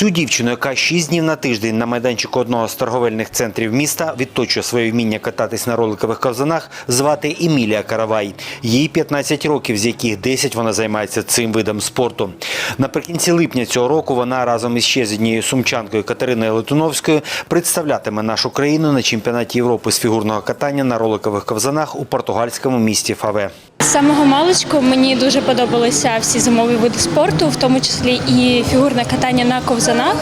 Цю дівчину, яка 6 днів на тиждень на майданчику одного з торговельних центрів міста відточує своє вміння кататись на роликових ковзанах, звати Емілія Каравай. Їй 15 років, з яких 10 вона займається цим видом спорту. Наприкінці липня цього року вона разом із ще з однією сумчанкою Катериною Летуновською представлятиме нашу країну на чемпіонаті Європи з фігурного катання на роликових ковзанах у португальському місті Фаве. З самого маличку мені дуже подобалися всі зимові види спорту, в тому числі і фігурне катання на ковзанах.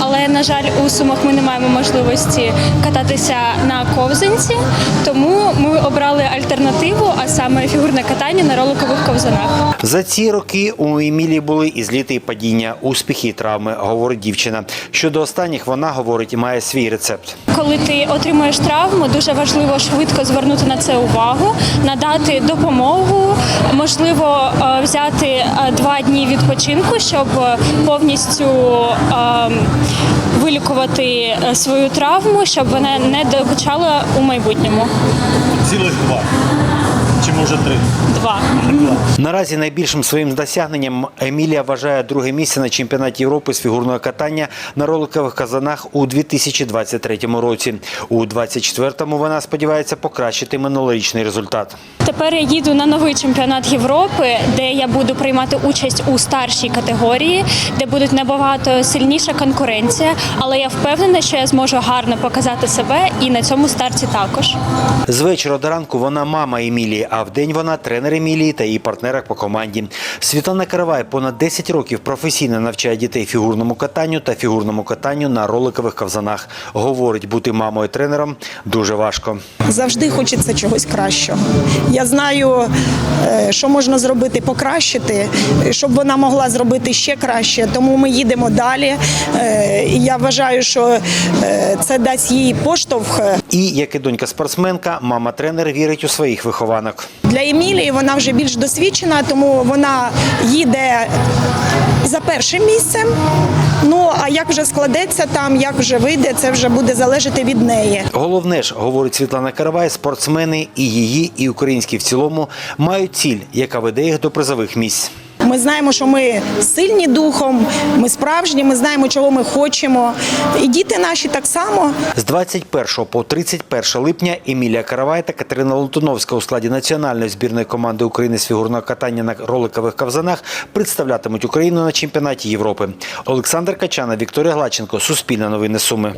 Але на жаль, у сумах ми не маємо можливості кататися на ковзанці, тому ми обрали альтернативу, а саме фігурне катання на роликових ковзанах. За ці роки у Емілії були і зліти, і падіння, успіхи і травми, говорить дівчина. Щодо останніх, вона говорить, має свій рецепт. Коли ти отримуєш травму, дуже важливо швидко звернути на це увагу, надати допомогу, можливо, е, взяти е, два дні відпочинку, щоб повністю е, вилікувати е, свою травму, щоб вона не докучала у майбутньому. Цілих два. Чи може три? Два. Наразі найбільшим своїм досягненням Емілія вважає друге місце на чемпіонаті Європи з фігурного катання на роликових казанах у 2023 році. У 2024-му вона сподівається покращити минулорічний результат. Тепер я їду на новий чемпіонат Європи, де я буду приймати участь у старшій категорії, де буде набагато сильніша конкуренція. Але я впевнена, що я зможу гарно показати себе і на цьому старті також. З вечора до ранку вона мама Емілії, а вдень вона тренер Емілії та її партнерок по команді. Світлана Каравай понад 10 років професійно навчає дітей фігурному катанню та фігурному катанню на роликових ковзанах. Говорить, бути мамою тренером дуже важко. Завжди хочеться чогось кращого. Я знаю, е, що можна зробити покращити, щоб вона могла зробити ще краще. Тому ми їдемо далі. Е, я вважаю, що е, це дасть їй поштовх. І як і донька спортсменка, мама тренер вірить у своїх вихованок. Для Емілії вона вже більш досвідчена, тому вона їде за першим місцем. Ну а як вже складеться там, як вже вийде, це вже буде залежати від неї. Головне ж, говорить Світлана Каравай, спортсмени і її, і українські в цілому мають ціль, яка веде їх до призових місць. Ми знаємо, що ми сильні духом, ми справжні, ми знаємо, чого ми хочемо. І діти наші так само. З 21 по 31 липня Емілія Каравай та Катерина Лутуновська у складі національної збірної команди України з фігурного катання на роликових ковзанах представлятимуть Україну на чемпіонаті Європи. Олександр Качана, Вікторія Глаченко, Суспільне новини Суми.